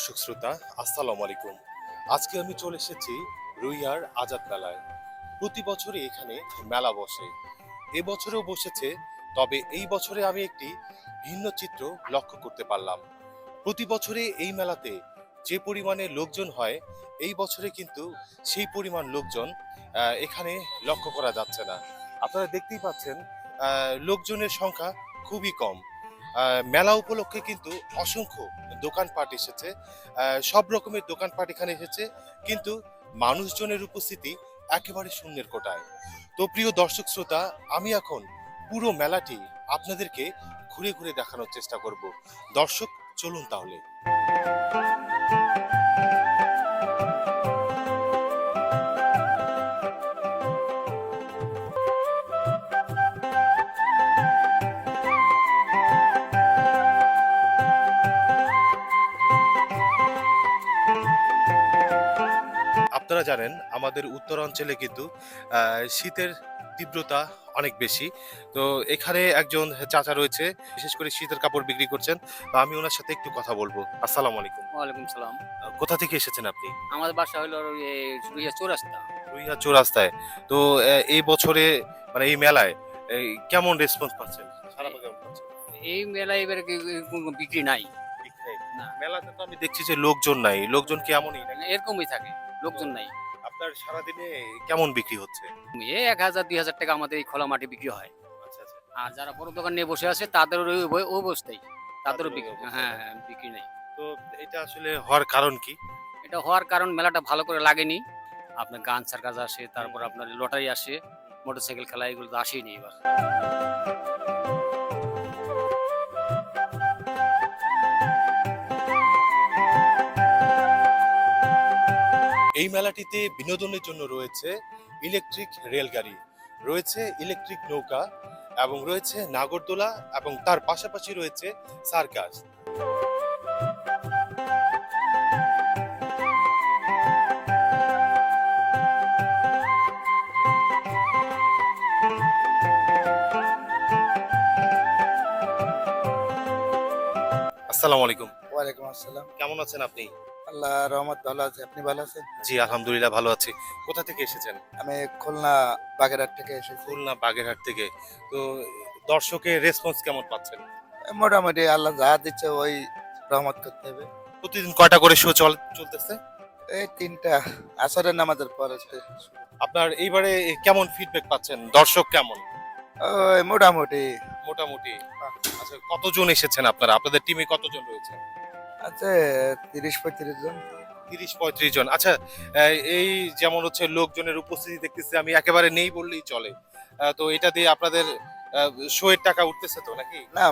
দর্শক শ্রোতা, আসসালামু আলাইকুম। আজকে আমি চলে এসেছি রুইয়ার আজাদ মেলায়। প্রতি বছরই এখানে মেলা বসে। এবছরেও বসেছে, তবে এই বছরে আমি একটি ভিন্ন চিত্র লক্ষ্য করতে পারলাম। প্রতি বছরে এই মেলাতে যে পরিমাণে লোকজন হয়, এই বছরে কিন্তু সেই পরিমাণ লোকজন এখানে লক্ষ্য করা যাচ্ছে না। আপনারা দেখতেই পাচ্ছেন লোকজনের সংখ্যা খুবই কম। মেলা উপলক্ষে কিন্তু অসংখ্য দোকানপাট এসেছে। সব রকমের দোকানপাট এখানে এসেছে। কিন্তু মানুষজনের উপস্থিতি একেবারে শূন্যের কোটায়। তো প্রিয় দর্শক শ্রোতা, আমি এখন পুরো মেলাটি আপনাদেরকে ঘুরে ঘুরে দেখানোর চেষ্টা করব। দর্শক, চলুন তাহলে। আপনারা জানেন আমাদের উত্তরাঞ্চলে কিন্তু শীতের তীব্রতা অনেক বেশি। তো এখানে একজন চাচা রয়েছে বিশেষ করে শীতের কাপড় বিক্রি করছেন। তো আমি ওনার সাথে একটু কথা বলব। আসসালামু আলাইকুম। ওয়ালাইকুম সালাম। কোথা থেকে এসেছেন আপনি? আমাদের বাসা হলো রুইয়া চৌরাস্তা। রুইয়া চৌরাস্তায়। তো এই বছরে মানে এই মেলায় কেমন রেসপন্স পাচ্ছেন? সারা এই মেলায় এবারে বিক্রি নাই। মেলাতে তো আমি দেখছি যে লোকজন নাই। লোকজন কি এমনই এরকমই থাকে। লোকজন নাই। আপনার সারাদিনে কেমন বিক্রি হচ্ছে? এই এক হাজার দুই হাজার টাকা আমাদের এই খোলা মাটি বিক্রি হয়। আচ্ছা আচ্ছা। আর যারা বড় দোকান নিয়ে বসে আছে তাদের ওই ওই অবস্থাই। তাদেরও তাদেরও বিক্রি হ্যাঁ হ্যাঁ বিক্রি নেই। তো এটা আসলে হওয়ার কারণ কি? এটা হওয়ার কারণ মেলাটা ভালো করে লাগেনি। আপনার গান সার্কাস আসে তারপর আপনার লটারি আসে মোটরসাইকেল খেলা এগুলো তো আসেই নি এবার। এই মেলাটিতে বিনোদনের জন্য রয়েছে ইলেকট্রিক রেলগাড়ি রয়েছে ইলেকট্রিক নৌকা এবং রয়েছে নাগরদোলা এবং তার পাশাপাশি রয়েছে সার্কাস। আসসালামু আলাইকুম। ওয়ালাইকুম আসসালাম। কেমন আছেন আপনি? আল্লাহ রহমত ভালো আছে। আপনি ভালো আছেন? জি আলহামদুলিল্লাহ ভালো আছি। কোথা থেকে এসেছেন? আমি খুলনা বাগেরহাট থেকে এসেছি। খুলনা বাগেরহাট থেকে। তো দর্শকের রেসপন্স কেমন পাচ্ছেন? মোটামুটি আল্লাহ যা দিচ্ছে ওই রহমত করতে হবে। প্রতিদিন কয়টা করে শো চল চলতেছে? এই তিনটা। আসরের নামাজের পর আপনার এইবারে কেমন ফিডব্যাক পাচ্ছেন? দর্শক কেমন? ওই মোটামুটি। মোটামুটি। আচ্ছা কতজন এসেছেন আপনারা? আপনাদের টিমে কতজন রয়েছে? আছে তিরিশ পঁয়ত্রিশ জন। তিরিশ পঁয়ত্রিশ জন। আচ্ছা এই যেমন হচ্ছে লোকজনের উপস্থিতি দেখতেছি আমি একেবারে নেই বললেই চলে। তো এটা দিয়ে আপনাদের শো এর টাকা উঠতেছে তো নাকি? না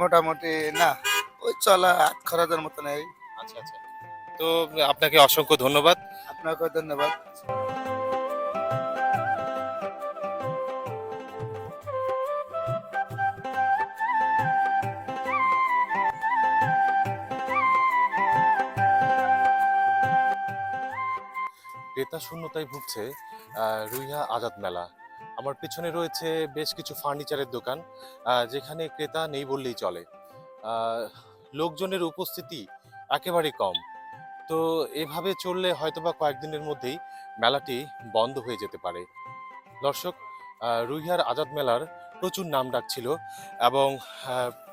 মোটামুটি না ওই চলা হাত খরচের মতো নেই আচ্ছা আচ্ছা। তো আপনাকে অসংখ্য ধন্যবাদ। আপনাকে ধন্যবাদ। ক্রেতা শূন্যতায় ভুগছে রুইহা আজাদ মেলা। আমার পেছনে রয়েছে বেশ কিছু ফার্নিচারের দোকান যেখানে ক্রেতা নেই বললেই চলে। লোকজনের উপস্থিতি একেবারে কম। তো এভাবে চললে হয়তোবা কয়েকদিনের মধ্যেই মেলাটি বন্ধ হয়ে যেতে পারে। দর্শক রুইহার আজাদ মেলার প্রচুর নাম ডাক ছিল এবং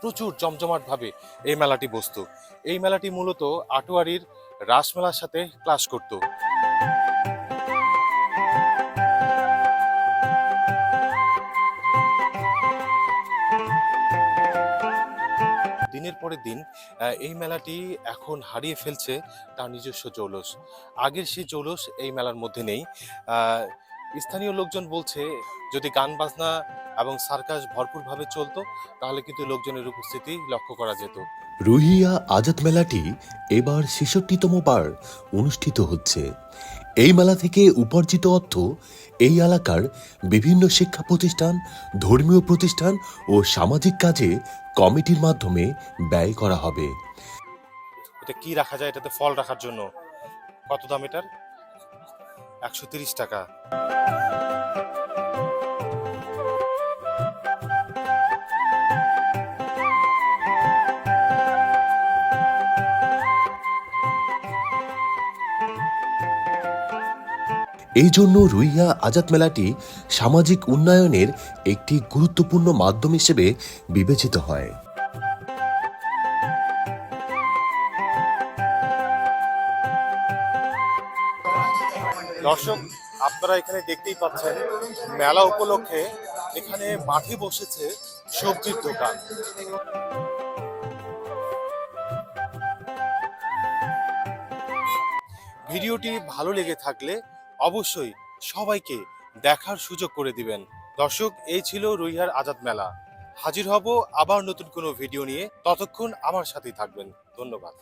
প্রচুর জমজমাটভাবে এই মেলাটি বসতো। এই মেলাটি মূলত আটোয়ারির রাসমেলার সাথে ক্লাস করতো। দিনের পরে দিন এই মেলাটি এখন হারিয়ে ফেলছে তার নিজস্ব জৌলস। আগের সেই জৌলস এই মেলার মধ্যে নেই। স্থানীয় লোকজন বলছে যদি গান বাজনা এবং সার্কাস ভরপুরভাবে চলতো তাহলে কিন্তু লোকজনের উপস্থিতি লক্ষ্য করা যেত। রুহিয়া আজাদ মেলাটি এবার ছেষট্টিতম বার অনুষ্ঠিত হচ্ছে। এই মেলা থেকে উপার্জিত অর্থ এই এলাকার বিভিন্ন শিক্ষা প্রতিষ্ঠান ধর্মীয় প্রতিষ্ঠান ও সামাজিক কাজে কমিটির মাধ্যমে ব্যয় করা হবে। এটা কি রাখা যায়? এটাতে ফল রাখার জন্য। কত দাম এটার? একশো তিরিশ টাকা। এই জন্য রুইয়া আজাদ মেলাটি সামাজিক উন্নয়নের একটি গুরুত্বপূর্ণ মাধ্যম হিসেবে বিবেচিত হয়। দর্শক, আপনারা এখানে দেখতেই পাচ্ছেন, মেলা উপলক্ষে এখানে মাঠে বসেছে সবজির দোকান। ভিডিওটি ভালো লেগে থাকলে অবশ্যই সবাইকে দেখার সুযোগ করে দিবেন। দর্শক, এই ছিল রুইহার আজাদ মেলা। হাজির হব আবার নতুন কোনো ভিডিও নিয়ে। ততক্ষণ আমার সাথেই থাকবেন। ধন্যবাদ।